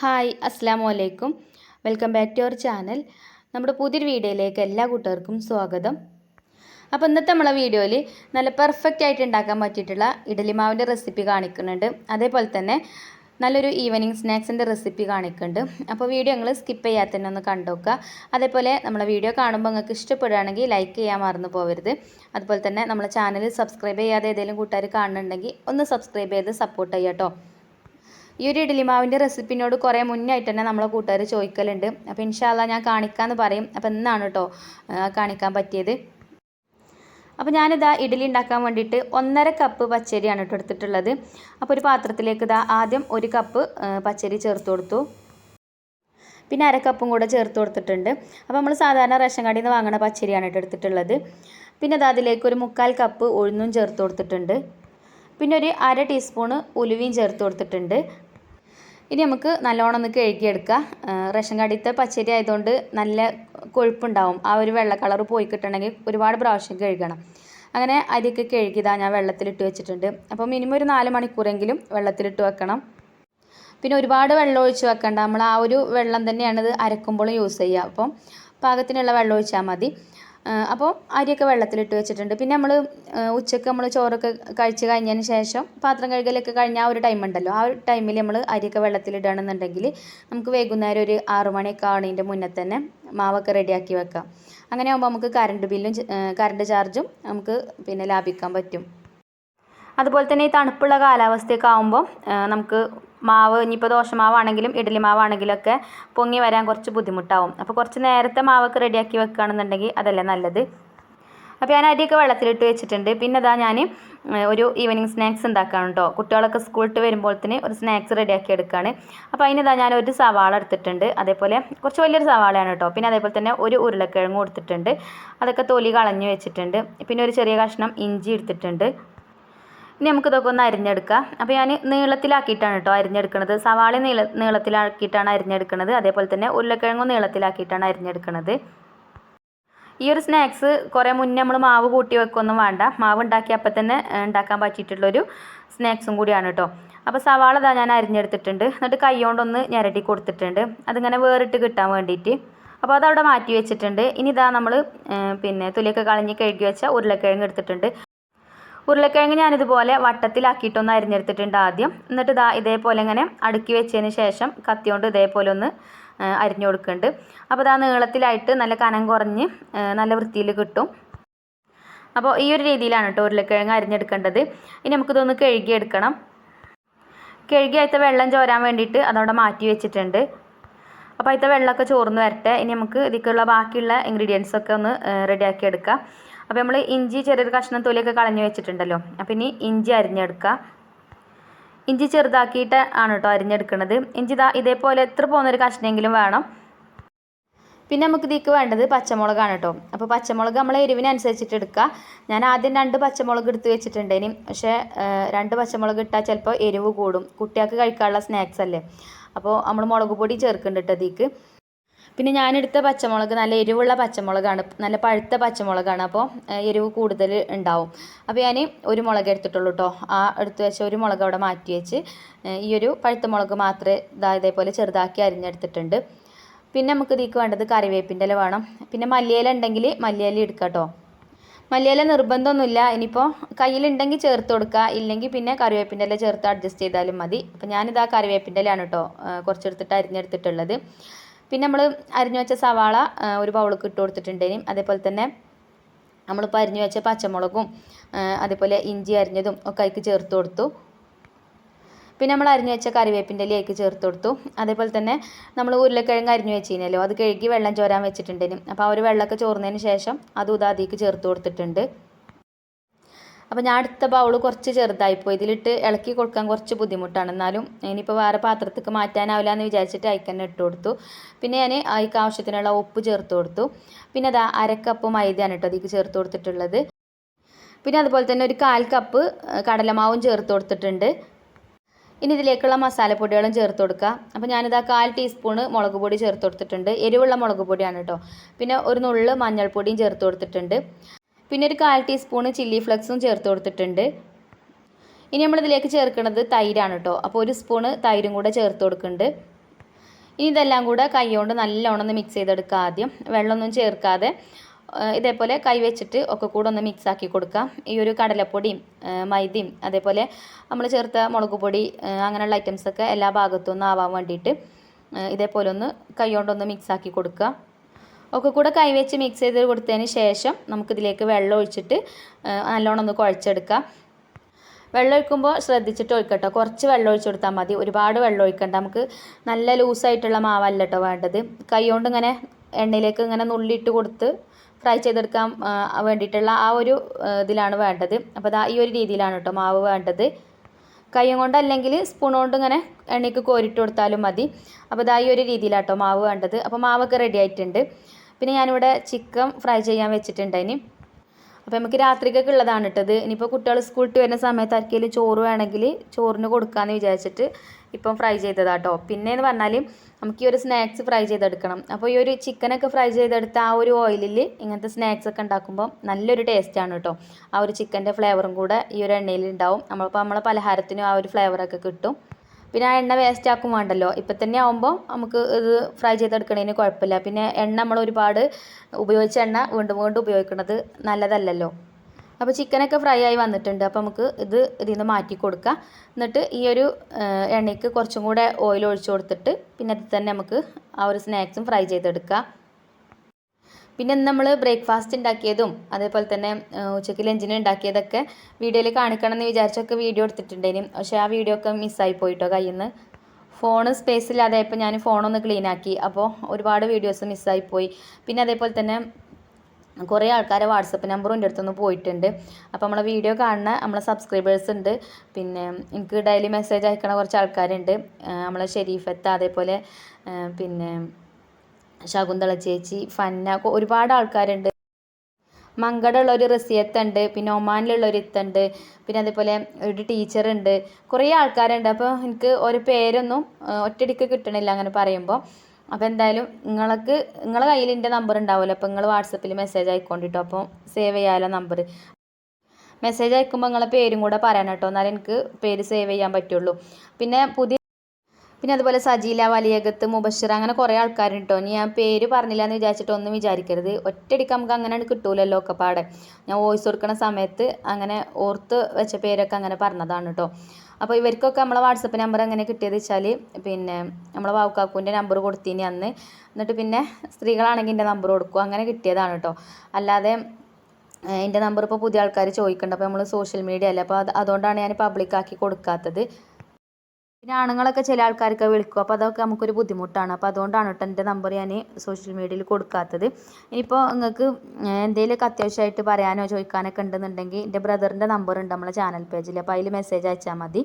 Hi അസ്സാം വലൈക്കും welcome back to our channel. നമ്മുടെ പുതിയൊരു വീഡിയോയിലേക്ക് എല്ലാ കൂട്ടുകാർക്കും സ്വാഗതം. അപ്പോൾ ഇന്നത്തെ നമ്മളെ വീഡിയോയിൽ നല്ല പെർഫെക്റ്റ് ആയിട്ട് ഉണ്ടാക്കാൻ പറ്റിയിട്ടുള്ള ഇഡലി മാവിന്റെ റെസിപ്പി കാണിക്കുന്നുണ്ട്. അതേപോലെ തന്നെ നല്ലൊരു ഈവനിങ് സ്നാക്സിന്റെ റെസിപ്പി കാണിക്കുന്നുണ്ട്. അപ്പോൾ വീഡിയോ നിങ്ങൾ സ്കിപ്പ് ചെയ്യാതെ തന്നെ ഒന്ന് കണ്ടുനോക്കുക അതേപോലെ നമ്മളെ വീഡിയോ കാണുമ്പോൾ നിങ്ങൾക്ക് ഇഷ്ടപ്പെടുകയാണെങ്കിൽ ലൈക്ക് ചെയ്യാൻ മറന്നു പോകരുത് അതുപോലെ തന്നെ നമ്മളെ ചാനൽ സബ്സ്ക്രൈബ് ചെയ്യാതെ ഏതെങ്കിലും കൂട്ടുകാർ കാണുന്നുണ്ടെങ്കിൽ ഒന്ന് സബ്സ്ക്രൈബ് ചെയ്ത് സപ്പോർട്ട് ചെയ്യാം ഈ ഒരു ഇഡ്ഡലി മാവിന്റെ റെസിപ്പിനോട് കുറേ മുന്നേ ആയിട്ട് തന്നെ നമ്മളെ കൂട്ടുകാർ ചോദിക്കലുണ്ട്. അപ്പോൾ ഇൻഷാല്ല ഞാൻ കാണിക്കാമെന്ന് പറയും. അപ്പോൾ ഇന്നാണ് കേട്ടോ കാണിക്കാൻ പറ്റിയത്. അപ്പോൾ ഞാനിതാ ഇഡ്ഡലി ഉണ്ടാക്കാൻ വേണ്ടിയിട്ട് ഒന്നര കപ്പ് പച്ചരിയാണ് കേട്ടോ എടുത്തിട്ടുള്ളത്. അപ്പോൾ ഒരു പാത്രത്തിലേക്ക് ഇതാ ആദ്യം ഒരു കപ്പ് പച്ചരി ചേർത്ത് കൊടുത്തു. പിന്നെ അര കപ്പും കൂടെ ചേർത്ത് കൊടുത്തിട്ടുണ്ട്. അപ്പോൾ നമ്മൾ സാധാരണ റേഷൻ കടയിൽ നിന്ന് വാങ്ങുന്ന പച്ചരിയാണ് കേട്ടോ എടുത്തിട്ടുള്ളത്. പിന്നെ അത് അതിലേക്ക് ഒരു മുക്കാൽ കപ്പ് ഉഴുന്നും ചേർത്ത് കൊടുത്തിട്ടുണ്ട്. പിന്നെ ഒരു അര ടീസ്പൂണ് ഉലുവയും ചേർത്ത് കൊടുത്തിട്ടുണ്ട്. ഇനി നമുക്ക് നല്ലോണം ഒന്ന് കഴുകിയെടുക്കുക റേഷൻ കടയിലത്തെ പച്ചരി ആയതുകൊണ്ട് നല്ല കൊഴുപ്പുണ്ടാവും. ആ ഒരു വെള്ള കളർ പോയി കിട്ടണമെങ്കിൽ ഒരുപാട് പ്രാവശ്യം കഴുകണം. അങ്ങനെ അരിയൊക്കെ കഴുകിയതാ ഞാൻ വെള്ളത്തിലിട്ട് വെച്ചിട്ടുണ്ട്. അപ്പോൾ മിനിമം ഒരു നാല് മണിക്കൂറെങ്കിലും വെള്ളത്തിലിട്ട് വെക്കണം. പിന്നെ ഒരുപാട് വെള്ളം ഒഴിച്ച് വെക്കണ്ട. നമ്മൾ ആ ഒരു വെള്ളം തന്നെയാണ് ഇത് അരക്കുമ്പോഴും യൂസ് ചെയ്യുക. അപ്പം പാകത്തിനുള്ള വെള്ളം ഒഴിച്ചാൽ മതി. അപ്പോൾ അരിയൊക്കെ വെള്ളത്തിലിട്ട് വെച്ചിട്ടുണ്ട്. പിന്നെ നമ്മൾ ഉച്ചയ്ക്ക് നമ്മൾ ചോറൊക്കെ കഴിച്ച് കഴിഞ്ഞതിന് ശേഷം പാത്രം കഴുകലൊക്കെ കഴിഞ്ഞ ആ ഒരു ടൈം ഉണ്ടല്ലോ. ആ ഒരു ടൈമിൽ നമ്മൾ അരിയൊക്കെ വെള്ളത്തിലിടുകയാണെന്നുണ്ടെങ്കിൽ നമുക്ക് വൈകുന്നേരം ഒരു ആറു മണിയൊക്കെ ആവുന്നതിന്റെ മുന്നേ തന്നെ മാവൊക്കെ റെഡിയാക്കി വെക്കാം. അങ്ങനെ ആകുമ്പോൾ നമുക്ക് കറണ്ട് ബില്ലും കറണ്ട് ചാർജും നമുക്ക് പിന്നെ ലാഭിക്കാൻ പറ്റും. അതുപോലെ തന്നെ ഈ തണുപ്പുള്ള കാലാവസ്ഥയൊക്കെ ആകുമ്പോൾ നമുക്ക് മാവ് ഇനിയിപ്പോൾ ദോശമാവാണെങ്കിലും ഇഡ്ഡലി മാവാണെങ്കിലൊക്കെ പൊങ്ങി വരാൻ കുറച്ച് ബുദ്ധിമുട്ടാവും. അപ്പോൾ കുറച്ച് നേരത്തെ മാവൊക്കെ റെഡിയാക്കി വെക്കുകയാണെന്നുണ്ടെങ്കിൽ അതല്ലേ നല്ലത്. അപ്പോൾ ഞാൻ അരിയൊക്കെ വെള്ളത്തിലിട്ട് വെച്ചിട്ടുണ്ട്. പിന്നെ അതാ ഞാൻ ഒരു ഈവനിങ് സ്നാക്സ് ഉണ്ടാക്കുകയാണ് കേട്ടോ കുട്ടികളൊക്കെ സ്കൂളിട്ട് തന്നെ ഒരു സ്നാക്സ് റെഡിയാക്കി എടുക്കുകയാണ് അപ്പോൾ അതിനിതാ ഞാൻ ഒരു സവാള എടുത്തിട്ടുണ്ട്. അതേപോലെ കുറച്ച് വലിയൊരു സവാളയാണ് കേട്ടോ പിന്നെ അതേപോലെ തന്നെ ഒരു ഉരുളക്കിഴങ്ങ് കൊടുത്തിട്ടുണ്ട്. അതൊക്കെ തൊലി കളഞ്ഞ് വെച്ചിട്ടുണ്ട്. പിന്നെ ഒരു ചെറിയ കഷ്ണം ഇഞ്ചി എടുത്തിട്ടുണ്ട്. ഇനി നമുക്ക് ഇതൊക്കെ ഒന്ന് അരിഞ്ഞെടുക്കാം. അപ്പോൾ ഞാൻ നീളത്തിലാക്കിയിട്ടാണ് കേട്ടോ അരിഞ്ഞെടുക്കുന്നത് സവാള നീള നീളത്തിലാക്കിയിട്ടാണ് അരിഞ്ഞെടുക്കുന്നത് അതേപോലെ തന്നെ ഉരുളക്കിഴങ്ങും നീളത്തിലാക്കിയിട്ടാണ് അരിഞ്ഞെടുക്കുന്നത് ഈ ഒരു സ്നാക്സ് കുറേ മുന്നേ നമ്മൾ മാവ് കൂട്ടി വെക്കൊന്നും വേണ്ട. മാവ് ഉണ്ടാക്കി അപ്പം തന്നെ ഉണ്ടാക്കാൻ പറ്റിയിട്ടുള്ളൊരു സ്നാക്സും കൂടിയാണ് കേട്ടോ. അപ്പോൾ സവാള ഇതാ ഞാൻ അരിഞ്ഞെടുത്തിട്ടുണ്ട്. എന്നിട്ട് കൈ കൊണ്ടൊന്ന് ഞരട്ടി കൊടുത്തിട്ടുണ്ട്. അതിങ്ങനെ വേറിട്ട് കിട്ടാൻ വേണ്ടിയിട്ട്. അപ്പോൾ അതവിടെ മാറ്റി വെച്ചിട്ടുണ്ട്. ഇനി ഇതാ നമ്മൾ പിന്നെ തുലിയൊക്കെ കളഞ്ഞ് കഴുകി വെച്ച ഉരുളക്കിഴങ്ങ് എടുത്തിട്ടുണ്ട്. ഉരുളക്കിഴങ്ങ് ഞാനിതുപോലെ വട്ടത്തിലാക്കിയിട്ടൊന്ന് അരിഞ്ഞെടുത്തിട്ടുണ്ട് ആദ്യം. എന്നിട്ട് ഇതാ ഇതേപോലെ ഇങ്ങനെ അടുക്കി വെച്ചതിന് ശേഷം കത്തിയോണ്ട് ഇതേപോലെ ഒന്ന് അരിഞ്ഞു കൊടുക്കുന്നുണ്ട്. അപ്പോൾ ഇതാ നീളത്തിലായിട്ട് നല്ല കനം കുറഞ്ഞ് നല്ല വൃത്തിയിൽ കിട്ടും. അപ്പോൾ ഈ ഒരു രീതിയിലാണ് കേട്ടോ ഉരുളക്കിഴങ്ങ് അരിഞ്ഞെടുക്കേണ്ടത്. ഇനി നമുക്കിതൊന്ന് കഴുകിയെടുക്കണം. കഴുകി അതിത്തെ വെള്ളം ചോരാൻ വേണ്ടിയിട്ട് അതവിടെ മാറ്റി വെച്ചിട്ടുണ്ട്. അപ്പോൾ അതിത്തെ വെള്ളമൊക്കെ ചോർന്ന് വരട്ടെ. ഇനി നമുക്ക് ഇതിലേക്കുള്ള ബാക്കിയുള്ള ഇൻഗ്രീഡിയൻസ് ഒക്കെ ഒന്ന് റെഡിയാക്കി എടുക്കാം. അപ്പോൾ നമ്മൾ ഇഞ്ചി ചെറിയൊരു കഷ്ണം തൊലിയൊക്കെ കളഞ്ഞു വെച്ചിട്ടുണ്ടല്ലോ. അപ്പോൾ ഇനി ഇഞ്ചി അരിഞ്ഞെടുക്കുക ഇഞ്ചി ചെറുതാക്കിയിട്ട് ആണ് കേട്ടോ അരിഞ്ഞെടുക്കുന്നത് ഇഞ്ചി ഇതാ ഇതേപോലെ എത്ര പോകുന്നൊരു കഷ്ണമെങ്കിലും വേണം. പിന്നെ നമുക്ക് ഇതിക്ക് വേണ്ടത് പച്ചമുളകാണ് കേട്ടോ. അപ്പോൾ പച്ചമുളക് നമ്മൾ എരിവിനനുസരിച്ചിട്ട് എടുക്കുക. ഞാൻ ആദ്യം രണ്ട് പച്ചമുളക് എടുത്ത് വെച്ചിട്ടുണ്ട് ഇനി. പക്ഷേ രണ്ട് പച്ചമുളക് ഇട്ടാൽ ചിലപ്പോൾ എരിവ് കൂടും. കുട്ടികൾക്ക് കഴിക്കാനുള്ള സ്നാക്സ് അല്ലേ? അപ്പോൾ നമ്മൾ മുളക് പൊടി ചേർക്കുന്നുണ്ട് ഇതിലേക്ക്. പിന്നെ ഞാനെടുത്ത പച്ചമുളക് നല്ല എരിവുള്ള പച്ചമുളകാണ്. നല്ല പഴുത്ത പച്ചമുളകാണ്. അപ്പോൾ എരിവ് കൂടുതൽ ഉണ്ടാവും. അപ്പോൾ ഞാൻ ഒരു മുളക് എടുത്തിട്ടുള്ളൂ കേട്ടോ ആ എടുത്തു വെച്ച ഒരു മുളക് അവിടെ മാറ്റി വെച്ച് ഈ ഒരു പഴുത്ത മുളക് മാത്രമേ ഇതാ ഇതേപോലെ ചെറുതാക്കി അരിഞ്ഞെടുത്തിട്ടുണ്ട്. പിന്നെ നമുക്ക് ഇതിക്ക് വേണ്ടത് കറിവേപ്പിന്റെ ഇല വേണം. പിന്നെ മല്ലിയില ഉണ്ടെങ്കിൽ മല്ലിയില എടുക്കാം കേട്ടോ മല്ലിയില നിർബന്ധമൊന്നുമില്ല. ഇനിയിപ്പോൾ കയ്യിലുണ്ടെങ്കിൽ ചേർത്ത് കൊടുക്കുക ഇല്ലെങ്കിൽ പിന്നെ കറിവേപ്പിന്റെ ഇല ചേർത്ത് അഡ്ജസ്റ്റ് ചെയ്താലും മതി. അപ്പോൾ ഞാനിതാ കറിവേപ്പിന്റെ ഇലയാണ് കേട്ടോ കുറച്ചെടുത്തിട്ട് അരിഞ്ഞെടുത്തിട്ടുള്ളത്. പിന്നെ നമ്മൾ അരിഞ്ഞു വെച്ച സവാള ഒരു ബൗൾക്ക് ഇട്ട് കൊടുത്തിട്ടുണ്ടേനും അതേപോലെ തന്നെ നമ്മളിപ്പോൾ അരിഞ്ഞു വെച്ച പച്ചമുളകും അതേപോലെ ഇഞ്ചി അരിഞ്ഞതും ഒക്കെ അതിലേക്ക് ചേർത്ത് കൊടുത്തു. പിന്നെ നമ്മൾ അരിഞ്ഞു വെച്ച കറിവേപ്പിന്റെ ഇലയ്ക്ക് ചേർത്ത് കൊടുത്തു. അതേപോലെ തന്നെ നമ്മൾ ഉരുളക്കിഴങ്ങ് അരിഞ്ഞു വെച്ചിരുന്നല്ലോ അത് കഴുകി വെള്ളം ചോരാൻ വെച്ചിട്ടുണ്ടേനും അപ്പോൾ ആ ഒരു വെള്ളമൊക്കെ ചോർന്നതിന് ശേഷം അത് ഉദാതിക്ക് ചേർത്ത് കൊടുത്തിട്ടുണ്ട്. അപ്പോൾ ഞാൻ അടുത്ത ബൗൾ കുറച്ച് ചെറുതായിപ്പോയി ഇതിലിട്ട് ഇളക്കി കൊടുക്കാൻ കുറച്ച് ബുദ്ധിമുട്ടാണ്. എന്നാലും ഇനിയിപ്പോൾ വേറെ പാത്രത്തേക്ക് മാറ്റാനാവില്ല എന്ന് വിചാരിച്ചിട്ട് അയക്കന്നെ ഇട്ട് കൊടുത്തു. പിന്നെ ഞാൻ അതിക്ക് ആവശ്യത്തിനുള്ള ഉപ്പ് ചേർത്ത് കൊടുത്തു. പിന്നെ അതാ അരക്കപ്പ് മൈദയാണ് കേട്ടോ അതിക്ക് ചേർത്ത് കൊടുത്തിട്ടുള്ളത്. പിന്നെ അതുപോലെ തന്നെ ഒരു കാൽ കപ്പ് കടലമാവും ചേർത്ത് കൊടുത്തിട്ടുണ്ട്. ഇനി ഇതിലേക്കുള്ള മസാലപ്പൊടികളും ചേർത്ത് കൊടുക്കുക അപ്പോൾ ഞാനിതാ കാൽ ടീസ്പൂണ് മുളക് പൊടി ചേർത്ത് കൊടുത്തിട്ടുണ്ട്. എരിവുള്ള മുളക് പൊടിയാണ് കേട്ടോ. പിന്നെ ഒരു നുള്ള് മഞ്ഞൾപ്പൊടിയും ചേർത്ത് കൊടുത്തിട്ടുണ്ട്. പിന്നെ ഒരു കാൽ ടീസ്പൂൺ ചില്ലി ഫ്ലക്സും ചേർത്ത് കൊടുത്തിട്ടുണ്ട്. ഇനി നമ്മളിതിലേക്ക് ചേർക്കുന്നത് തൈരാണ് കേട്ടോ അപ്പോൾ ഒരു സ്പൂണ് തൈരും കൂടെ ചേർത്ത് കൊടുക്കുന്നുണ്ട്. ഇനി ഇതെല്ലാം കൂടെ കൈകൊണ്ട് നല്ലോണം മിക്സ് ചെയ്തെടുക്കുക ആദ്യം. വെള്ളമൊന്നും ചേർക്കാതെ ഇതേപോലെ കൈ വെച്ചിട്ട് ഒക്കെ കൂടെ ഒന്ന് മിക്സ് ആക്കി കൊടുക്കാം. ഈ ഒരു കടലപ്പൊടിയും മൈദയും അതേപോലെ നമ്മൾ ചേർത്ത മുളക് പൊടി അങ്ങനെയുള്ള ഐറ്റംസൊക്കെ എല്ലാ ഭാഗത്തും ഒന്ന് ആവാൻ വേണ്ടിയിട്ട് ഇതേപോലെ ഒന്ന് കൈ കൊണ്ടൊന്ന് മിക്സ് ആക്കി കൊടുക്കുക ഒക്കെ കൂടെ കൈവച്ച് മിക്സ് ചെയ്ത് കൊടുത്തതിന് ശേഷം നമുക്കിതിലേക്ക് വെള്ളം ഒഴിച്ചിട്ട് നല്ലോണം ഒന്ന് കുഴച്ചെടുക്കാം. വെള്ളം ഒഴിക്കുമ്പോൾ ശ്രദ്ധിച്ചിട്ട് ഒഴിക്കട്ടോ. കുറച്ച് വെള്ളം ഒഴിച്ച് കൊടുത്താൽ മതി. ഒരുപാട് വെള്ളം ഒഴിക്കണ്ട. നമുക്ക് നല്ല ലൂസായിട്ടുള്ള മാവല്ല കേട്ടോ വേണ്ടത്. കൈ കൊണ്ട് ഇങ്ങനെ എണ്ണയിലേക്ക് ഇങ്ങനെ നുള്ളിയിട്ട് കൊടുത്ത് ഫ്രൈ ചെയ്തെടുക്കാൻ വേണ്ടിയിട്ടുള്ള ആ ഒരു ഇതിലാണ് വേണ്ടത്. അപ്പോൾ അതാ ഈ ഒരു രീതിയിലാണ് കേട്ടോ മാവ് വേണ്ടത്. കൈയും കൊണ്ട് അല്ലെങ്കിൽ സ്പൂൺ കൊണ്ട് ഇങ്ങനെ എണ്ണയ്ക്ക് കോരിട്ട് കൊടുത്താലും മതി. അപ്പോൾ ദാ ഈ ഒരു രീതിയിലാട്ടോ മാവ് വേണ്ടത്. അപ്പോൾ മാവൊക്കെ റെഡി ആയിട്ടുണ്ട്. പിന്നെ ഞാനിവിടെ ചിക്കൻ ഫ്രൈ ചെയ്യാൻ വെച്ചിട്ടുണ്ട് വെച്ചിട്ടുണ്ടായിന് അപ്പോൾ നമുക്ക് രാത്രിക്കൊക്കെ ഉള്ളതാണ് ഇട്ടത് ഇനിയിപ്പോൾ കുട്ടികൾ സ്കൂളിൽ വരുന്ന സമയത്ത് ആർക്കെങ്കിലും ചോറ് വേണമെങ്കിൽ ചോറിന് കൊടുക്കാമെന്ന് വിചാരിച്ചിട്ട് ഇപ്പം ഫ്രൈ ചെയ്തതാട്ടോ പിന്നെ എന്ന് പറഞ്ഞാൽ നമുക്ക് ഈ ഒരു സ്നാക്സ് ഫ്രൈ ചെയ്തെടുക്കണം. അപ്പോൾ ഈ ഒരു ചിക്കനൊക്കെ ഫ്രൈ ചെയ്തെടുത്ത ആ ഒരു ഓയിലിൽ ഇങ്ങനത്തെ സ്നാക്സ് ഒക്കെ ഉണ്ടാക്കുമ്പോൾ നല്ലൊരു ടേസ്റ്റാണ് കേട്ടോ ആ ഒരു ചിക്കന്റെ ഫ്ലേവറും കൂടെ ഈ ഒരു എണ്ണയിൽ ഉണ്ടാവും. നമ്മളിപ്പോൾ നമ്മളെ പലഹാരത്തിനും ആ ഒരു ഫ്ലേവറൊക്കെ കിട്ടും. പിന്നെ ആ എണ്ണ വേസ്റ്റ് ആക്കും വേണ്ടല്ലോ. ഇപ്പം തന്നെ ആകുമ്പോൾ നമുക്ക് ഇത് ഫ്രൈ ചെയ്തെടുക്കണതിന് കുഴപ്പമില്ല പിന്നെ എണ്ണ നമ്മൾ ഒരുപാട് ഉപയോഗിച്ച എണ്ണ വീണ്ടും വീണ്ടും ഉപയോഗിക്കുന്നത് നല്ലതല്ലല്ലോ. അപ്പോൾ ചിക്കനൊക്കെ ഫ്രൈ ആയി വന്നിട്ടുണ്ട്. അപ്പോൾ നമുക്ക് ഇത് ഇതിൽ നിന്ന് മാറ്റി കൊടുക്കാം. എന്നിട്ട് ഈ ഒരു എണ്ണയ്ക്ക് കുറച്ചും കൂടെ ഓയിൽ ഒഴിച്ചു കൊടുത്തിട്ട് പിന്നെ അതിൽ തന്നെ നമുക്ക് ആ ഒരു സ്നാക്സും ഫ്രൈ ചെയ്തെടുക്കാം. പിന്നെ ഇന്ന് നമ്മൾ ബ്രേക്ക്ഫാസ്റ്റ് ഉണ്ടാക്കിയതും അതേപോലെ തന്നെ ഉച്ചയ്ക്ക് ലഞ്ചിന് ഉണ്ടാക്കിയതൊക്കെ വീഡിയോയിൽ കാണിക്കണം എന്ന് വിചാരിച്ചൊക്കെ വീഡിയോ എടുത്തിട്ടുണ്ടേനും പക്ഷേ ആ വീഡിയോ ഒക്കെ മിസ്സായി പോയിട്ടോ കയ്യിൽ നിന്ന് ഫോണ് സ്പേസ് ഇല്ലാതായപ്പോൾ ഞാൻ ഫോണൊന്ന് ക്ലീൻ ആക്കി. അപ്പോൾ ഒരുപാട് വീഡിയോസ് മിസ്സായി പോയി. പിന്നെ അതേപോലെ തന്നെ കുറേ ആൾക്കാരെ വാട്സപ്പ് നമ്പറും എന്റെ അടുത്തൊന്ന് പോയിട്ടുണ്ട്. അപ്പോൾ നമ്മളെ വീഡിയോ കാണുന്ന നമ്മളെ സബ്സ്ക്രൈബേഴ്സ് ഉണ്ട്. പിന്നെ എനിക്ക് ഡെയിലി മെസ്സേജ് അയക്കണ കുറച്ച് ആൾക്കാരുണ്ട്. നമ്മളെ ഷെരീഫത്ത് അതേപോലെ പിന്നെ ശകുന്തള ചേച്ചി ഫന്ന ഒരുപാട് ആൾക്കാരുണ്ട്. മങ്കടമുള്ള ഒരു റസിയത്ത് ഉണ്ട് പിന്നെ ഒമാനിലുള്ള ഒരു ഇത്തുണ്ട് പിന്നെ അതേപോലെ ഒരു ടീച്ചർ ഉണ്ട് കുറേ ആൾക്കാരുണ്ട്. അപ്പോൾ എനിക്ക് ഒരു പേരൊന്നും ഒറ്റയടിക്ക് കിട്ടണില്ല അങ്ങനെ പറയുമ്പോൾ അപ്പോൾ എന്തായാലും നിങ്ങൾക്ക് നിങ്ങളെ കയ്യിൽ എന്റെ നമ്പർ ഉണ്ടാവുമല്ലോ. അപ്പോൾ നിങ്ങൾ വാട്സപ്പിൽ മെസ്സേജ് അയക്കൊണ്ടിട്ടോ. അപ്പോൾ സേവ് ചെയ്യാമല്ലോ നമ്പർ മെസ്സേജ് അയക്കുമ്പോൾ നിങ്ങളെ പേരും കൂടെ പറയണം കേട്ടോ. എനിക്ക് പേര് സേവ് ചെയ്യാൻ പറ്റുള്ളൂ. പിന്നെ പുതിയ പിന്നെ അതുപോലെ സജീല വലിയകത്ത് മുബഷിർ അങ്ങനെ കുറേ ആൾക്കാരുണ്ട് ഇനി ഞാൻ പേര് പറഞ്ഞില്ല എന്ന് വിചാരിച്ചിട്ട് ഒന്നും വിചാരിക്കരുത്. ഒറ്റയടിക്ക് നമുക്ക് അങ്ങനെ കിട്ടൂലല്ലോ ഒക്കെ പാടെ. ഞാൻ വോയിസ് കൊടുക്കുന്ന സമയത്ത് അങ്ങനെ ഓർത്ത് വെച്ച പേരൊക്കെ അങ്ങനെ പറഞ്ഞതാണ് കേട്ടോ അപ്പോൾ ഇവർക്കൊക്കെ നമ്മളെ വാട്സപ്പ് നമ്പർ എങ്ങനെ കിട്ടിയത് വെച്ചാൽ പിന്നെ നമ്മളെ വാവുക്കാക്കുവിന്റെ നമ്പർ കൊടുത്തിനി അന്ന്. എന്നിട്ട് പിന്നെ സ്ത്രീകളാണെങ്കിൽ എന്റെ നമ്പർ കൊടുക്കും. അങ്ങനെ കിട്ടിയതാണ് കേട്ടോ അല്ലാതെ എന്റെ നമ്പർ ഇപ്പോൾ പുതിയ ആൾക്കാർ ചോദിക്കുന്നുണ്ട് അപ്പോൾ നമ്മൾ സോഷ്യൽ മീഡിയ അല്ലേ? അപ്പോൾ അത് അതുകൊണ്ടാണ് ഞാൻ പബ്ലിക്കാക്കി കൊടുക്കാത്തത്. പിന്നെ ആണുങ്ങളൊക്കെ ചില ആൾക്കാർക്ക് വിളിക്കും. അപ്പോൾ അതൊക്കെ നമുക്കൊരു ബുദ്ധിമുട്ടാണ്. അപ്പോൾ അതുകൊണ്ടാണ് കേട്ടോ എന്റെ നമ്പർ ഞാൻ സോഷ്യൽ മീഡിയയിൽ കൊടുക്കാത്തത്. ഇനിയിപ്പോൾ നിങ്ങൾക്ക് എന്തെങ്കിലുമൊക്കെ അത്യാവശ്യമായിട്ട് പറയാനോ ചോദിക്കാനൊക്കെ ഉണ്ടെന്നുണ്ടെങ്കിൽ എന്റെ ബ്രദറിന്റെ നമ്പർ ഉണ്ട് നമ്മളെ ചാനൽ പേജിൽ അപ്പോൾ അതിൽ മെസ്സേജ് അയച്ചാൽ മതി.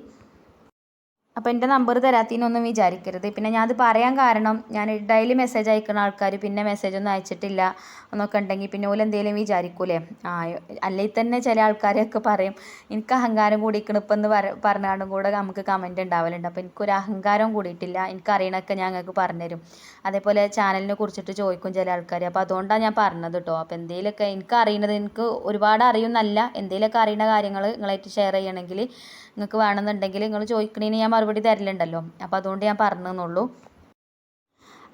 അപ്പോൾ എന്റെ നമ്പർ തരാത്തതിനൊന്നും വിചാരിക്കരുത്. പിന്നെ ഞാനത് പറയാൻ കാരണം ഞാൻ ഡെയിലി മെസ്സേജ് അയക്കുന്ന ആൾക്കാർ പിന്നെ മെസ്സേജ് ഒന്നും അയച്ചിട്ടില്ല എന്നൊക്കെ ഉണ്ടെങ്കിൽ പിന്നെ ഓൽ എന്തെങ്കിലും വിചാരിക്കൂലേ? ആ അല്ലെങ്കിൽ തന്നെ ചില ആൾക്കാരൊക്കെ പറയും എനിക്ക് അഹങ്കാരം കൂടിയിരിക്കണം ഇപ്പം എന്ന് പറ പറഞ്ഞാണ്ടും കൂടെ നമുക്ക് കമന്റ് ഉണ്ടാവലുണ്ട് അപ്പോൾ എനിക്കൊരു അഹങ്കാരം കൂടിയിട്ടില്ല. എനിക്കറിയണമൊക്കെ ഞാൻ നിങ്ങൾക്ക് പറഞ്ഞുതരും അതേപോലെ ചാനലിനെ കുറിച്ചിട്ട് ചോദിക്കും ചില ആൾക്കാർ അപ്പോൾ അതുകൊണ്ടാണ് ഞാൻ പറഞ്ഞത് കേട്ടോ അപ്പോൾ എന്തെങ്കിലുമൊക്കെ എനിക്ക് അറിയണത് എനിക്ക് ഒരുപാട് അറിയുന്നല്ല. എന്തെങ്കിലുമൊക്കെ അറിയുന്ന കാര്യങ്ങൾ നിങ്ങളായിട്ട് ഷെയർ ചെയ്യണമെങ്കിൽ നിങ്ങൾക്ക് വേണമെന്നുണ്ടെങ്കിൽ നിങ്ങൾ ചോദിക്കണേന് ഞാൻ മറുപടി തരലുണ്ടല്ലോ അപ്പോൾ അതുകൊണ്ട് ഞാൻ പറഞ്ഞെന്നുള്ളൂ.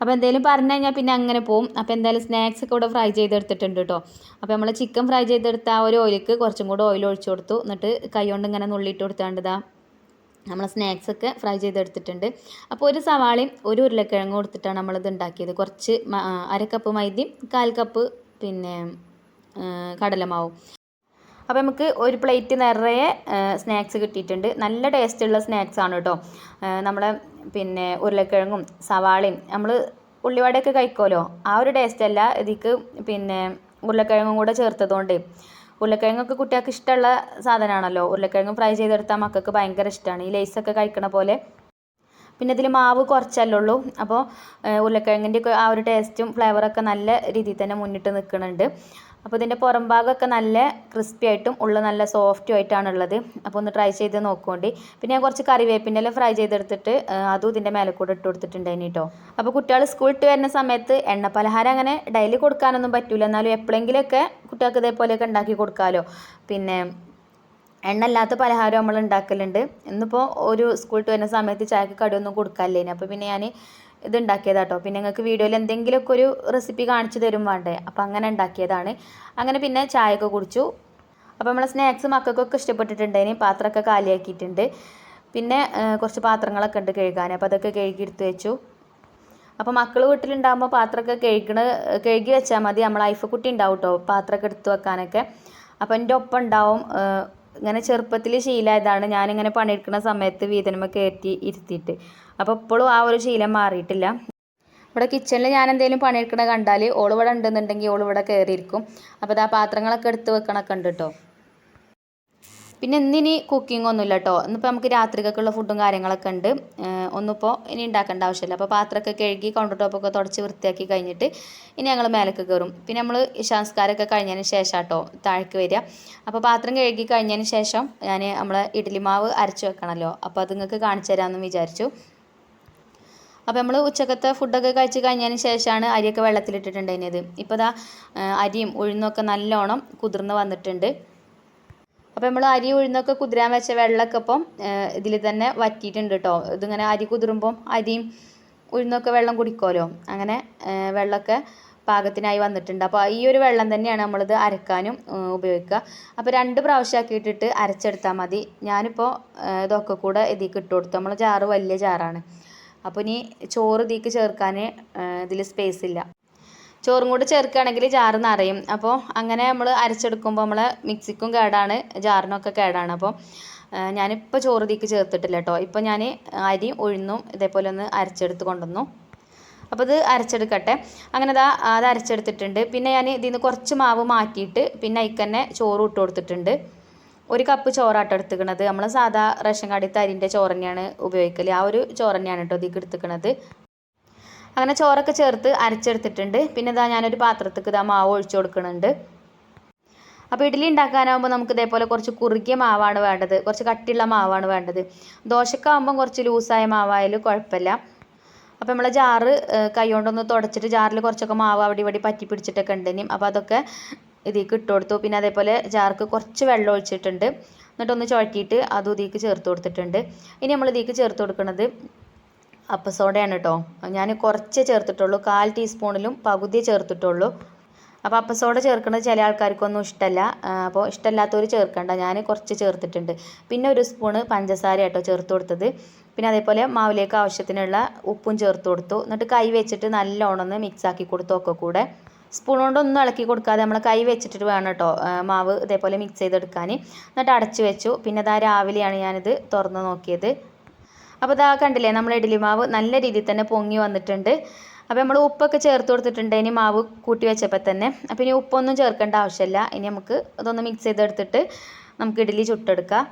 അപ്പോൾ എന്തെങ്കിലും പറഞ്ഞു കഴിഞ്ഞാൽ പിന്നെ അങ്ങനെ പോവും. അപ്പോൾ എന്തായാലും സ്നാക്സ് ഒക്കെ ഇവിടെ ഫ്രൈ ചെയ്തെടുത്തിട്ടുണ്ട് കേട്ടോ അപ്പോൾ നമ്മൾ ചിക്കൻ ഫ്രൈ ചെയ്തെടുത്ത ആ ഒരു ഓയിലേക്ക് കുറച്ചും കൂടെ ഓയിൽ ഒഴിച്ചു കൊടുത്തു. എന്നിട്ട് കൈ കൊണ്ട് ഇങ്ങനെ നുള്ളിയിട്ട് കൊടുത്താണ്ടതാ നമ്മൾ സ്നാക്സ് ഒക്കെ ഫ്രൈ ചെയ്തെടുത്തിട്ടുണ്ട്. അപ്പോൾ ഒരു സവാളയും ഒരു ഉരുളക്കിഴങ്ങ് കൊടുത്തിട്ടാണ് നമ്മളിത് ഉണ്ടാക്കിയത്. കുറച്ച് മ- ആ, അര കപ്പ് മൈദയും കാൽ കപ്പ് പിന്നെ കടലമാവും. അപ്പോൾ നമുക്ക് ഒരു പ്ലേറ്റ് നിറയെ സ്നാക്സ് കിട്ടിയിട്ടുണ്ട്. നല്ല ടേസ്റ്റുള്ള സ്നാക്സ് ആണ് കേട്ടോ. നമ്മളെ പിന്നെ ഉരുളക്കിഴങ്ങും സവാളയും നമ്മൾ ഉള്ളിവടയൊക്കെ കഴിക്കുമല്ലോ. ആ ഒരു ടേസ്റ്റ് അല്ല ഇതിക്ക് പിന്നെ ഉരുളക്കിഴങ്ങും കൂടെ ചേർത്തതുകൊണ്ട്. ഉരുളക്കിഴങ്ങൊക്കെ കുട്ടികൾക്ക് ഇഷ്ടമുള്ള സാധനമാണല്ലോ. ഉരുളക്കിഴങ്ങ് ഫ്രൈ ചെയ്തെടുത്താൽ മക്കൾക്ക് ഭയങ്കര ഇഷ്ടമാണ്. ഈ ലേസൊക്കെ കഴിക്കണ പോലെ. പിന്നെ ഇതിൽ മാവ് കുറച്ചല്ലേ ഉള്ളൂ. അപ്പോൾ ഉരുളക്കിഴങ്ങിന്റെ ആ ഒരു ടേസ്റ്റും ഫ്ലേവറൊക്കെ നല്ല രീതിയിൽ തന്നെ മുന്നിട്ട് നിൽക്കുന്നുണ്ട്. അപ്പോൾ ഇതിന്റെ പുറം ഭാഗമൊക്കെ നല്ല ക്രിസ്പി ആയിട്ടും ഉള്ള നല്ല സോഫ്റ്റും ആയിട്ടാണ് ഉള്ളത് അപ്പോൾ ഒന്ന് ട്രൈ ചെയ്ത് നോക്കുകൊണ്ട് പിന്നെ ഞാൻ കുറച്ച് കറിവേപ്പിന്റെ എല്ലാം ഫ്രൈ ചെയ്തെടുത്തിട്ട് അതും ഇതിന്റെ മേലെ കൂടെ ഇട്ട് കൊടുത്തിട്ടുണ്ടായിന് കേട്ടോ അപ്പോൾ കുട്ടികൾ സ്കൂൾ ഇട്ട് വരുന്ന സമയത്ത് എണ്ണ പലഹാരം അങ്ങനെ ഡെയിലി കൊടുക്കാനൊന്നും പറ്റില്ല എന്നാലും എപ്പോഴെങ്കിലുമൊക്കെ കുട്ടികൾക്ക് ഇതേപോലെയൊക്കെ ഉണ്ടാക്കി കൊടുക്കാമല്ലോ പിന്നെ എണ്ണ അല്ലാത്ത പലഹാരം നമ്മൾ ഉണ്ടാക്കലുണ്ട്. ഇന്നിപ്പോൾ ഒരു സ്കൂൾ ഇട്ട് വരുന്ന സമയത്ത് ചായക്ക് കടിയൊന്നും കൊടുക്കാനില്ലേന്. അപ്പോൾ പിന്നെ ഞാൻ ഇത് ഉണ്ടാക്കിയതാട്ടോ പിന്നെ നിങ്ങൾക്ക് വീഡിയോയിൽ എന്തെങ്കിലുമൊക്കെ ഒരു റെസിപ്പി കാണിച്ചു തരും വേണ്ടേ? അപ്പോൾ അങ്ങനെ ഉണ്ടാക്കിയതാണ്. അങ്ങനെ പിന്നെ ചായയൊക്കെ കുടിച്ചു. അപ്പോൾ നമ്മളെ സ്നാക്സ് മക്കൾക്കൊക്കെ ഇഷ്ടപ്പെട്ടിട്ടുണ്ട്. ഇനി പാത്രമൊക്കെ കാലിയാക്കിയിട്ടുണ്ട്. പിന്നെ കുറച്ച് പാത്രങ്ങളൊക്കെ ഉണ്ട് കഴുകാൻ. അപ്പോൾ അതൊക്കെ കഴുകി എടുത്ത് വെച്ചു. അപ്പോൾ മക്കൾ വീട്ടിലുണ്ടാകുമ്പോൾ പാത്രമൊക്കെ കഴുകണ കഴുകി വെച്ചാൽ മതി. നമ്മൾ ഐഫ് കുട്ടി ഉണ്ടാവും കേട്ടോ പാത്രമൊക്കെ എടുത്ത് വെക്കാനൊക്കെ. അപ്പോൾ എന്റെ ഒപ്പം ഉണ്ടാവും ഇങ്ങനെ ചെറുപ്പത്തിൽ ശീലമായതാണ് ഞാനിങ്ങനെ പണിയെടുക്കുന്ന സമയത്ത് വീതനമ കയറ്റി ഇരുത്തിയിട്ട്. അപ്പോൾ ഇപ്പോഴും ആ ഒരു ശീലം മാറിയിട്ടില്ല. ഇവിടെ കിച്ചണിൽ ഞാൻ എന്തെങ്കിലും പണിയെടുക്കണ കണ്ടാൽ ഓൾ ഇവിടെ ഉണ്ടെന്നുണ്ടെങ്കിൽ ഓൾ ഇവിടെ കയറിയിരിക്കും അപ്പോൾ ആ പാത്രങ്ങളൊക്കെ എടുത്ത് വെക്കണൊക്കെ ഉണ്ട് കേട്ടോ പിന്നെ ഇന്നിനി കുക്കിംഗ് ഒന്നുമില്ല കേട്ടോ ഇന്നിപ്പോൾ നമുക്ക് രാത്രിക്കൊക്കെയുള്ള ഫുഡും കാര്യങ്ങളൊക്കെ ഉണ്ട്. ഒന്നിപ്പോൾ ഇനി ഉണ്ടാക്കേണ്ട ആവശ്യമില്ല. അപ്പോൾ പാത്രമൊക്കെ കഴുകി കൗണ്ടർ ടോപ്പൊക്കെ തുടച്ച് വൃത്തിയാക്കി കഴിഞ്ഞിട്ട് ഇനി ഞങ്ങൾ മേലേക്ക് കയറും പിന്നെ നമ്മൾ സംസ്കാരമൊക്കെ കഴിഞ്ഞതിന് ശേഷം കേട്ടോ താഴേക്ക് വരിക. അപ്പോൾ പാത്രം കഴുകി കഴിഞ്ഞതിന് ശേഷം ഞാൻ നമ്മളെ ഇഡ്ഡലി മാവ് അരച്ച് വെക്കണമല്ലോ അപ്പോൾ അത് നിങ്ങൾക്ക് കാണിച്ചു തരാമെന്ന് വിചാരിച്ചു. അപ്പോൾ നമ്മൾ ഉച്ചക്കത്തെ ഫുഡൊക്കെ കഴിച്ച് കഴിഞ്ഞതിന് ശേഷമാണ് അരിയൊക്കെ വെള്ളത്തിലിട്ടിട്ടുണ്ടായിരുന്നത്. ഇപ്പോൾ ദാ അരിയും ഉഴുന്നൊക്കെ നല്ലോണം കുതിർന്ന് വന്നിട്ടുണ്ട്. അപ്പോൾ നമ്മൾ അരി ഉഴുന്നൊക്കെ കുതിരാൻ വെച്ച വെള്ളമൊക്കെ ഇപ്പം ഇതിൽ തന്നെ വറ്റിയിട്ടുണ്ട് കേട്ടോ ഇതിങ്ങനെ അരി കുതിരുമ്പം അരിയും ഉഴുന്നൊക്കെ വെള്ളം കുടിക്കുമല്ലോ അങ്ങനെ വെള്ളമൊക്കെ പാകത്തിനായി വന്നിട്ടുണ്ട്. അപ്പോൾ ഈ ഒരു വെള്ളം തന്നെയാണ് നമ്മളിത് അരക്കാനും ഉപയോഗിക്കുക. അപ്പോൾ രണ്ട് പ്രാവശ്യം ഇട്ടിട്ട് അരച്ചെടുത്താൽ മതി ഞാനിപ്പോൾ ഇതൊക്കെ കൂടെ ഇതിലേക്ക് ഇട്ട് കൊടുത്തു. നമ്മൾ ജാറ് വലിയ ജാറാണ്. അപ്പോൾ ഇനി ചോറ് ഇതിലേക്ക് ചേർക്കാൻ ഇതിൽ സ്പേസ് ഇല്ല. ചോറും കൂടി ചേർക്കുകയാണെങ്കിൽ ജാറ് നിറയും. അപ്പോൾ അങ്ങനെ നമ്മൾ അരച്ചെടുക്കുമ്പോൾ നമ്മളെ മിക്സിക്കും കേടാണ് ജാറിനൊക്കെ കേടാണ്. അപ്പോൾ ഞാനിപ്പോൾ ചോറ് തീക്ക് ചേർത്തിട്ടില്ല കേട്ടോ. ഇപ്പോൾ ഞാൻ അരി ഉഴുന്നും ഇതേപോലെ ഒന്ന് അരച്ചെടുത്ത് കൊണ്ടുവന്നു. അപ്പോൾ ഇത് അരച്ചെടുക്കട്ടെ. അങ്ങനെ അതാ അത് അരച്ചെടുത്തിട്ടുണ്ട്. പിന്നെ ഞാൻ ഇതിൽ നിന്ന് കുറച്ച് മാവ് മാറ്റിയിട്ട് പിന്നെ അതിൽ തന്നെ ചോറ് ഇട്ട് കൊടുത്തിട്ടുണ്ട്. ഒരു കപ്പ് ചോറാട്ടോ എടുത്തുക്കണത്. നമ്മൾ സാധാ റേഷൻ കാർഡിൽ തരിന്റെ ചോറ് തന്നെയാണ് ഉപയോഗിക്കൽ ആ ഒരു ചോറ് തന്നെയാണ് കേട്ടോ ഇതിൽ എടുത്തുക്കണത്. അങ്ങനെ ചോറൊക്കെ ചേർത്ത് അരച്ചെടുത്തിട്ടുണ്ട്. പിന്നെ ഇതാ ഞാനൊരു പാത്രത്തേക്ക് ഇതാ മാവ് ഒഴിച്ചു കൊടുക്കുന്നുണ്ട്. അപ്പോൾ ഇഡ്ഡലി ഉണ്ടാക്കാനാകുമ്പോൾ നമുക്ക് ഇതേപോലെ കുറച്ച് കുറുകിയ മാവാണ് വേണ്ടത്. കുറച്ച് കട്ടിയുള്ള മാവാണ് വേണ്ടത്. ദോശക്കാകുമ്പം കുറച്ച് ലൂസായ മാവായാലും കുഴപ്പമില്ല. അപ്പോൾ നമ്മൾ ജാറ് കൈ കൊണ്ടൊന്ന് തുടച്ചിട്ട് ജാറിൽ കുറച്ചൊക്കെ മാവ് അവിടെ ഇവിടെ പറ്റി പിടിച്ചിട്ടൊക്കെ ഉണ്ടെങ്കിൽ അപ്പോൾ അതൊക്കെ ഇതിലേക്ക് ഇട്ട് കൊടുത്തു. പിന്നെ അതേപോലെ ജാർക്ക് കുറച്ച് വെള്ളം ഒഴിച്ചിട്ടുണ്ട്. എന്നിട്ടൊന്ന് ചുഴറ്റിയിട്ട് അതും ഇതിലേക്ക് ചേർത്ത് കൊടുത്തിട്ടുണ്ട്. ഇനി നമ്മൾ ഇതിലേക്ക് ചേർത്ത് കൊടുക്കുന്നത് അപ്പ സോഡയാണ് കേട്ടോ. ഞാൻ കുറച്ചേ ചേർത്തിട്ടുള്ളൂ. കാൽ ടീസ്പൂണിലും പകുതി ചേർത്തിട്ടുള്ളൂ. അപ്പോൾ അപ്പ സോഡ ചേർക്കുന്നത് ചില ആൾക്കാർക്കൊന്നും ഇഷ്ടമല്ല അപ്പോൾ ഇഷ്ടമല്ലാത്തവർ ചേർക്കണ്ട. ഞാൻ കുറച്ച് ചേർത്തിട്ടുണ്ട്. പിന്നെ ഒരു സ്പൂണ് പഞ്ചസാര കേട്ടോ ചേർത്ത് കൊടുത്തത്. പിന്നെ അതേപോലെ മാവിലേക്ക് ആവശ്യത്തിനുള്ള ഉപ്പും ചേർത്ത് കൊടുത്തു. എന്നിട്ട് കൈ വെച്ചിട്ട് നല്ലോണം മിക്സ് ആക്കി കൊടുത്തു ഒക്കെ കൂടെ. സ്പൂൺ കൊണ്ടൊന്നും ഇളക്കി കൊടുക്കാതെ നമ്മൾ കൈ വെച്ചിട്ട് വേണം കേട്ടോ മാവ് ഇതേപോലെ മിക്സ് ചെയ്തെടുക്കാൻ എന്നിട്ട് അടച്ചു വെച്ചു. പിന്നെ ഇതാ രാവിലെയാണ് ഞാനിത് തുറന്ന് നോക്കിയത്. അപ്പോൾ ഇതാ കണ്ടില്ലേ നമ്മൾ ഇഡ്ഡലി മാവ് നല്ല രീതിയിൽ തന്നെ പൊങ്ങി വന്നിട്ടുണ്ട്. അപ്പോൾ നമ്മൾ ഉപ്പൊക്കെ ചേർത്ത് കൊടുത്തിട്ടുണ്ട് ഇനി മാവ് കൂട്ടി വെച്ചപ്പോൾ തന്നെ. അപ്പോൾ ഇനി ഉപ്പൊന്നും ചേർക്കേണ്ട ആവശ്യമില്ല. ഇനി നമുക്ക് ഇതൊന്ന് മിക്സ് ചെയ്തെടുത്തിട്ട് നമുക്ക് ഇഡ്ഡലി ചുട്ടെടുക്കാം.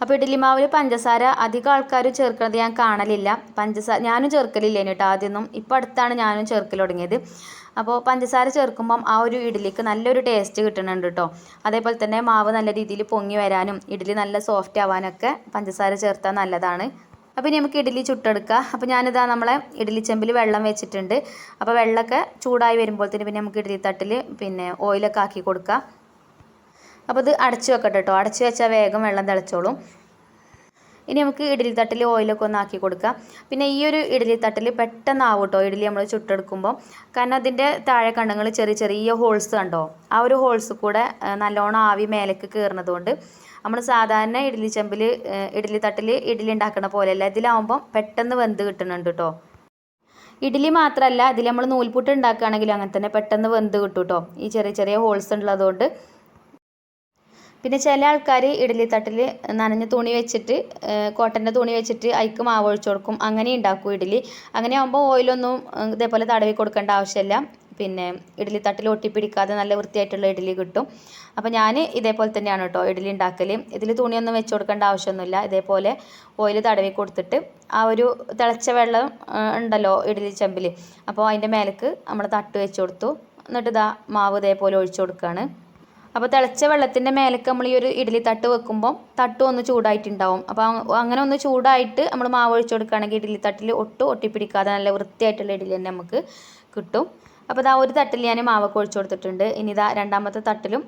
അപ്പോൾ ഇഡ്ഡലി മാവിൽ പഞ്ചസാര അധികം ആൾക്കാർ ചേർക്കുന്നത് ഞാൻ കാണലില്ല. പഞ്ചസാര ഞാനും ചേർക്കലില്ല കേട്ടോ ആദ്യമൊന്നും ഇപ്പോൾ അടുത്താണ് ഞാനും ചേർക്കൽ തുടങ്ങിയത്. അപ്പോൾ പഞ്ചസാര ചേർക്കുമ്പം ആ ഒരു ഇഡ്ഡലിക്ക് നല്ലൊരു ടേസ്റ്റ് കിട്ടുന്നുണ്ട് കേട്ടോ അതേപോലെ തന്നെ മാവ് നല്ല രീതിയിൽ പൊങ്ങി വരാനും ഇഡ്ഡലി നല്ല സോഫ്റ്റ് ആവാനൊക്കെ പഞ്ചസാര ചേർത്താൽ നല്ലതാണ്. അപ്പോൾ ഇനി നമുക്ക് ഇഡ്ഡലി ചുട്ടെടുക്കാം. അപ്പോൾ ഞാനിതാ നമ്മളെ ഇഡ്ഡലി ചെമ്പിൽ വെള്ളം വെച്ചിട്ടുണ്ട്. അപ്പോൾ വെള്ളമൊക്കെ ചൂടായി വരുമ്പോഴത്തേന് പിന്നെ നമുക്ക് ഇഡ്ഡലി തട്ടിൽ പിന്നെ ഓയിലൊക്കെ ആക്കി കൊടുക്കാം. അപ്പോൾ ഇത് അടച്ചു വെക്കട്ടെ കേട്ടോ. അടച്ചു വെച്ചാൽ വേഗം വെള്ളം തിളച്ചോളും. ഇനി നമുക്ക് ഇഡ്ഡലി തട്ടിൽ ഓയിലൊക്കെ ഒന്ന് ആക്കി കൊടുക്കാം. പിന്നെ ഈ ഒരു ഇഡ്ഡലി തട്ടിൽ പെട്ടെന്ന് ആവും കേട്ടോ. ഇഡ്ഡലി നമ്മൾ ചുട്ടെടുക്കുമ്പോൾ കാരണം അതിന്റെ താഴെ കണ്ണുങ്ങൾ ചെറിയ ചെറിയ ഹോൾസ് കണ്ടോ? ആ ഒരു ഹോൾസ് കൂടെ നല്ലോണം ആവി മേലേക്ക് കയറുന്നതുകൊണ്ട് നമ്മൾ സാധാരണ ഇഡ്ഡലി ചെമ്പിൽ ഇഡ്ഡലി തട്ടിൽ ഇഡ്ഡലി ഉണ്ടാക്കുന്ന പോലെയല്ല. ഇതിലാവുമ്പം പെട്ടെന്ന് വെന്ത് കിട്ടുന്നുണ്ട് കേട്ടോ. ഇഡ്ഡലി മാത്രമല്ല ഇതിൽ നമ്മൾ നൂൽപുട്ട് ഉണ്ടാക്കുകയാണെങ്കിലും അങ്ങനെ തന്നെ പെട്ടെന്ന് വെന്ത് കിട്ടും കേട്ടോ. ഈ ചെറിയ ചെറിയ ഹോൾസ് ഉള്ളതുകൊണ്ട് പിന്നെ ചില ആൾക്കാർ ഇഡ്ഡലി തട്ടിൽ നനഞ്ഞ തുണി വെച്ചിട്ട് കോട്ടന്റെ തുണി വെച്ചിട്ട് അതിക്ക് മാവ് ഒഴിച്ചു കൊടുക്കും. അങ്ങനെ ഉണ്ടാക്കും ഇഡ്ഡലി അങ്ങനെ ആകുമ്പോൾ ഓയിലൊന്നും ഇതേപോലെ തടവി കൊടുക്കേണ്ട ആവശ്യമില്ല. പിന്നെ ഇഡ്ഡലി തട്ടിൽ ഒട്ടിപ്പിടിക്കാതെ നല്ല വൃത്തിയായിട്ടുള്ള ഇഡ്ഡലി കിട്ടും. അപ്പോൾ ഞാൻ ഇതേപോലെ തന്നെയാണ് കേട്ടോ ഇഡ്ഡലി ഉണ്ടാക്കൽ ഇതിൽ തുണിയൊന്നും വെച്ച് കൊടുക്കേണ്ട ആവശ്യമൊന്നുമില്ല. ഇതേപോലെ ഓയിൽ തടവി കൊടുത്തിട്ട് ആ ഒരു തിളച്ച വെള്ളം ഉണ്ടല്ലോ ഇഡ്ഡലി ചെമ്പിൽ അപ്പോൾ അതിന്റെ മേലേക്ക് നമ്മൾ തട്ട് വെച്ച് കൊടുത്തു. എന്നിട്ട് ഇതാ മാവ് ഇതേപോലെ ഒഴിച്ചു കൊടുക്കുകയാണ് അപ്പോൾ തിളച്ച വെള്ളത്തിന്റെ മേലേക്ക് നമ്മൾ ഈ ഒരു ഇഡ്ഡലി തട്ട് വെക്കുമ്പോൾ തട്ട് ഒന്ന് ചൂടായിട്ടുണ്ടാവും. അപ്പോൾ അങ്ങനെ ഒന്ന് ചൂടായിട്ട് നമ്മൾ മാവ് ഒഴിച്ച് കൊടുക്കുകയാണെങ്കിൽ ഇഡ്ഡലി തട്ടിൽ ഒട്ടും ഒട്ടിപ്പിടിക്കാതെ നല്ല വൃത്തിയായിട്ടുള്ള ഇഡ്ഡലി തന്നെ നമുക്ക് കിട്ടും. അപ്പോൾ ഇതാ ഒരു തട്ടിൽ ഞാൻ മാവൊക്കെ ഒഴിച്ച് കൊടുത്തിട്ടുണ്ട്. ഇനി ഇതാ രണ്ടാമത്തെ തട്ടിലും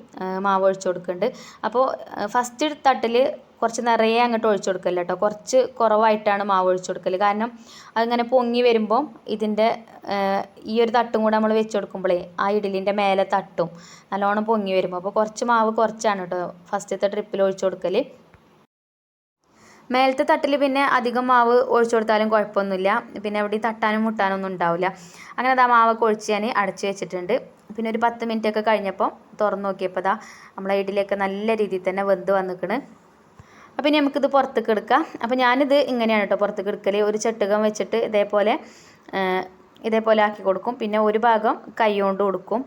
മാവ് ഒഴിച്ച് കൊടുക്കുന്നുണ്ട്. അപ്പോൾ ഫസ്റ്റ് തട്ടിൽ കുറച്ച് നിറയെ അങ്ങോട്ട് ഒഴിച്ചു കൊടുക്കല്ല കേട്ടോ. കുറച്ച് കുറവായിട്ടാണ് മാവ് ഒഴിച്ചു കൊടുക്കൽ കാരണം അതിങ്ങനെ പൊങ്ങി വരുമ്പോൾ ഇതിന്റെ ഈ ഒരു തട്ടും കൂടെ നമ്മൾ വെച്ച് കൊടുക്കുമ്പോഴേ ആ ഇഡലിന്റെ മേലെ തട്ടും നല്ലോണം പൊങ്ങി വരുമ്പോൾ അപ്പോൾ കുറച്ച് മാവ് കുറച്ചാണ് കേട്ടോ ഫസ്റ്റത്തെ ട്രിപ്പിൽ ഒഴിച്ചു കൊടുക്കൽ മേലത്തെ തട്ടിൽ പിന്നെ അധികം മാവ് ഒഴിച്ചു കൊടുത്താലും കുഴപ്പമൊന്നുമില്ല. പിന്നെ എവിടെ തട്ടാനും മുട്ടാനും ഒന്നും ഉണ്ടാവില്ല. അങ്ങനെ അതാ മാവൊക്കെ ഒഴിച്ച് ഞാൻ അടച്ചു വെച്ചിട്ടുണ്ട്. പിന്നെ ഒരു പത്ത് മിനിറ്റ് ഒക്കെ കഴിഞ്ഞപ്പോൾ തുറന്നു നോക്കിയപ്പോൾ ദാ നമ്മളെ ഇഡലിയൊക്കെ നല്ല രീതിയിൽ തന്നെ വെന്ത് വന്നിക്കണ്. അപ്പോൾ ഇനി നമുക്കിത് പുറത്തേക്ക് എടുക്കാം. അപ്പോൾ ഞാനിത് ഇങ്ങനെയാണ് കേട്ടോ പുറത്തേക്ക് എടുക്കൽ ഒരു ചട്ടുകം വെച്ചിട്ട് ഇതേപോലെ ഇതേപോലെ ആക്കി കൊടുക്കും. പിന്നെ ഒരു ഭാഗം കൈ കൊണ്ട് കൊടുക്കും.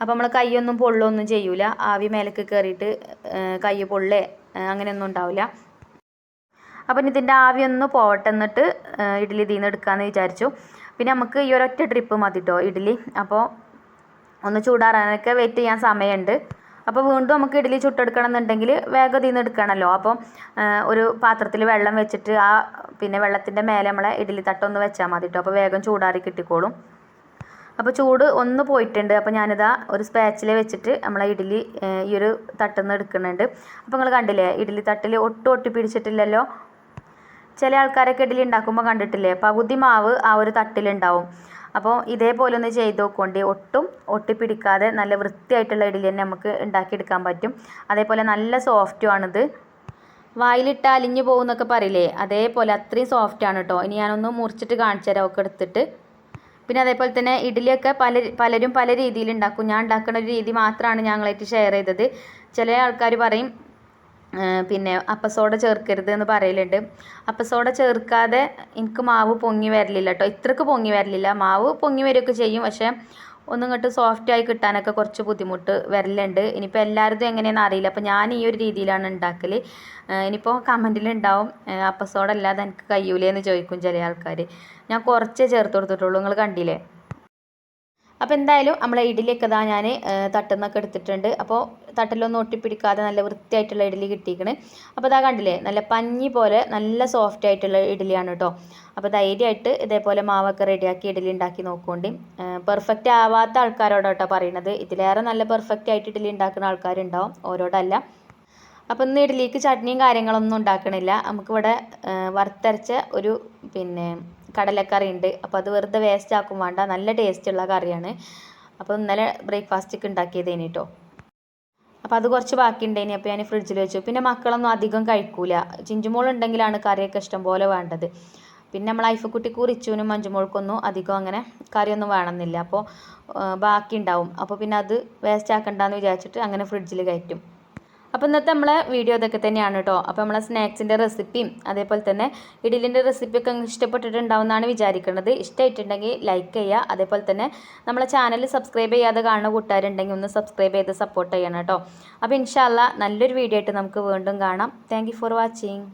അപ്പോൾ നമ്മൾ കൈയൊന്നും പൊള്ളൊന്നും ചെയ്യൂല. ആവി മേലേക്ക് കയറിയിട്ട് കൈ പൊള്ളേ അങ്ങനെയൊന്നും ഉണ്ടാവില്ല അപ്പം ഇതിന്റെ ആവി ഒന്ന് പോവട്ടെ എന്നിട്ട് ഇഡ്ഡലി ഇതിൽ നിന്ന് എടുക്കാമെന്ന് വിചാരിച്ചു. പിന്നെ നമുക്ക് ഈ ഒരൊറ്റ ട്രിപ്പ് മതി കേട്ടോ ഇഡ്ഡലി. അപ്പോൾ ഒന്ന് ചൂടാറാനൊക്കെ വെയിറ്റ് ചെയ്യാൻ സമയമുണ്ട് അപ്പോൾ വീണ്ടും നമുക്ക് ഇഡ്ഡലി ചുട്ടെടുക്കണം എന്നുണ്ടെങ്കിൽ വേഗം നിന്ന് എടുക്കണമല്ലോ അപ്പം ഒരു പാത്രത്തിൽ വെള്ളം വെച്ചിട്ട് ആ പിന്നെ വെള്ളത്തിന്റെ മേലെ നമ്മളെ ഇഡ്ഡലി തട്ടൊന്ന് വെച്ചാൽ മതി കേട്ടോ അപ്പോൾ വേഗം ചൂടാറി കിട്ടിക്കോളും. അപ്പോൾ ചൂട് ഒന്ന് പോയിട്ടുണ്ട്. അപ്പോൾ ഞാനിതാ ഒരു സ്പാച്ചിൽ വെച്ചിട്ട് നമ്മളെ ഇഡ്ഡലി ഈ ഒരു തട്ടിൽ നിന്ന് എടുക്കുന്നുണ്ട്. അപ്പോൾ നിങ്ങൾ കണ്ടില്ലേ ഇഡ്ഡലി തട്ടിൽ ഒട്ടും ഒട്ടി പിടിച്ചിട്ടില്ലല്ലോ? ചില ആൾക്കാരൊക്കെ ഇഡ്ഡലി ഉണ്ടാക്കുമ്പോൾ കണ്ടിട്ടില്ലേ പകുതി മാവ് ആ ഒരു തട്ടിലുണ്ടാവും. അപ്പോൾ ഇതേപോലെ ഒന്ന് ചെയ്ത് നോക്കൊണ്ട് ഒട്ടും ഒട്ടിപ്പിടിക്കാതെ നല്ല വൃത്തിയായിട്ടുള്ള ഇഡ്ഡലി തന്നെ നമുക്ക് ഉണ്ടാക്കിയെടുക്കാൻ പറ്റും. അതേപോലെ നല്ല സോഫ്റ്റുമാണിത് വായിലിട്ട് അലിഞ്ഞു പോകുന്നൊക്കെ പറയില്ലേ? അതേപോലെ അത്രയും സോഫ്റ്റാണ് കേട്ടോ ഇനി ഞാനൊന്ന് മുറിച്ചിട്ട് കാണിച്ചു തരാം ഒക്കെ എടുത്തിട്ട്. പിന്നെ അതേപോലെ തന്നെ ഇഡ്ഡലിയൊക്കെ പല പലരും പല രീതിയിൽ ഉണ്ടാക്കും. ഞാൻ ഉണ്ടാക്കുന്ന ഒരു രീതി മാത്രമാണ് ഞങ്ങളായിട്ട് ഷെയർ ചെയ്തത്. ചില ആൾക്കാർ പറയും പിന്നെ അപ്പസോഡ ചേർക്കരുത് എന്ന് പറയലുണ്ട്. അപ്പസോഡ ചേർക്കാതെ എനിക്ക് മാവ് പൊങ്ങി വരലില്ല കേട്ടോ ഇത്രക്ക് പൊങ്ങി വരലില്ല. മാവ് പൊങ്ങി വരികയൊക്കെ ചെയ്യും. പക്ഷേ ഒന്നും ഇങ്ങോട്ട് സോഫ്റ്റായി കിട്ടാനൊക്കെ കുറച്ച് ബുദ്ധിമുട്ട് വരലുണ്ട്. ഇനിയിപ്പോൾ എല്ലാവരും എങ്ങനെയാണെന്ന് അറിയില്ല. അപ്പോൾ ഞാൻ ഈ ഒരു രീതിയിലാണ് ഉണ്ടാക്കൽ ഇനിയിപ്പോൾ കമന്റിലുണ്ടാവും അപ്പസോഡ അല്ലാതെ എനിക്ക് കഴിയൂലേ എന്ന് ചോദിക്കും ചില ആൾക്കാർ ഞാൻ കുറച്ചേ ചേർത്ത് കൊടുത്തിട്ടുള്ളൂ. നിങ്ങൾ കണ്ടില്ലേ? അപ്പോൾ എന്തായാലും നമ്മളെ ഇഡ്ഡലിയൊക്കെ ഇതാ ഞാൻ തട്ടിൽ നിന്നൊക്കെ എടുത്തിട്ടുണ്ട്. അപ്പോൾ തട്ടിലൊന്നും ഒട്ടിപ്പിടിക്കാതെ നല്ല വൃത്തിയായിട്ടുള്ള ഇഡ്ഡലി കിട്ടിയിരിക്കണ് അപ്പോൾ ഇതാ കണ്ടില്ലേ നല്ല പഞ്ഞി പോലെ നല്ല സോഫ്റ്റ് ആയിട്ടുള്ള ഇഡ്ഡലിയാണ് കേട്ടോ. അപ്പോൾ ധൈര്യമായിട്ട് ഇതേപോലെ മാവൊക്കെ റെഡിയാക്കി ഇഡ്ഡലി ഉണ്ടാക്കി നോക്കുകൊണ്ട് പെർഫെക്റ്റ് ആവാത്ത ആൾക്കാരോടാട്ടോ പറയുന്നത് ഇതിലേറെ നല്ല പെർഫെക്റ്റ് ആയിട്ട് ഇഡ്ഡലി ഉണ്ടാക്കുന്ന ആൾക്കാരുണ്ടാവും ഓരോടല്ല. അപ്പോൾ ഇന്ന് ഇഡ്ഡലിക്ക് ചട്നിയും കാര്യങ്ങളൊന്നും ഉണ്ടാക്കണില്ല. നമുക്കിവിടെ വറുത്തരച്ച ഒരു പിന്നെ കടലക്കറി ഉണ്ട് അപ്പോൾ അത് വെറുതെ വേസ്റ്റ് ആക്കും വേണ്ട. നല്ല ടേസ്റ്റ് ഉള്ള കറിയാണ്. അപ്പോൾ ഇന്നലെ ബ്രേക്ക്ഫാസ്റ്റൊക്കെ ഉണ്ടാക്കിയതേനി കേട്ടോ അപ്പോൾ അത് കുറച്ച് ബാക്കി ഉണ്ടായിനി അപ്പോൾ ഞാൻ ഫ്രിഡ്ജിൽ വെച്ചു. പിന്നെ മക്കളൊന്നും അധികം കഴിക്കൂല. ചിഞ്ചുമോൾ ഉണ്ടെങ്കിലാണ് കറിയൊക്കെ ഇഷ്ടം പോലെ വേണ്ടത്. പിന്നെ നമ്മൾ ഐഫക്കുട്ടി റിച്ചുവിനും മഞ്ജുമോൾക്കൊന്നും അധികം അങ്ങനെ കറിയൊന്നും വേണമെന്നില്ല. അപ്പോൾ ബാക്കി ഉണ്ടാവും അപ്പോൾ പിന്നെ അത് വേസ്റ്റ് ആക്കണ്ടെന്ന് വിചാരിച്ചിട്ട് അങ്ങനെ ഫ്രിഡ്ജിൽ കയറ്റും. അപ്പോൾ ഇന്നത്തെ നമ്മളെ വീഡിയോ ഇതൊക്കെ തന്നെയാണ് കേട്ടോ അപ്പോൾ നമ്മളെ സ്നാക്സിന്റെ റെസിപ്പിയും അതേപോലെ തന്നെ ഇഡലിന്റെ റെസിപ്പിയൊക്കെ ഇഷ്ടപ്പെട്ടിട്ടുണ്ടാവുമെന്നാണ് വിചാരിക്കുന്നത് ഇഷ്ടമായിട്ടുണ്ടെങ്കിൽ ലൈക്ക് ചെയ്യുക അതേപോലെ തന്നെ നമ്മളെ ചാനൽ സബ്സ്ക്രൈബ് ചെയ്യാതെ കാണുന്ന കൂട്ടുകാരുണ്ടെങ്കിൽ ഒന്ന് സബ്സ്ക്രൈബ് ചെയ്ത് സപ്പോർട്ട് ചെയ്യണം കേട്ടോ അപ്പോൾ ഇൻഷാല്ല നല്ലൊരു വീഡിയോ ആയിട്ട് നമുക്ക് വീണ്ടും കാണാം. Thank for watching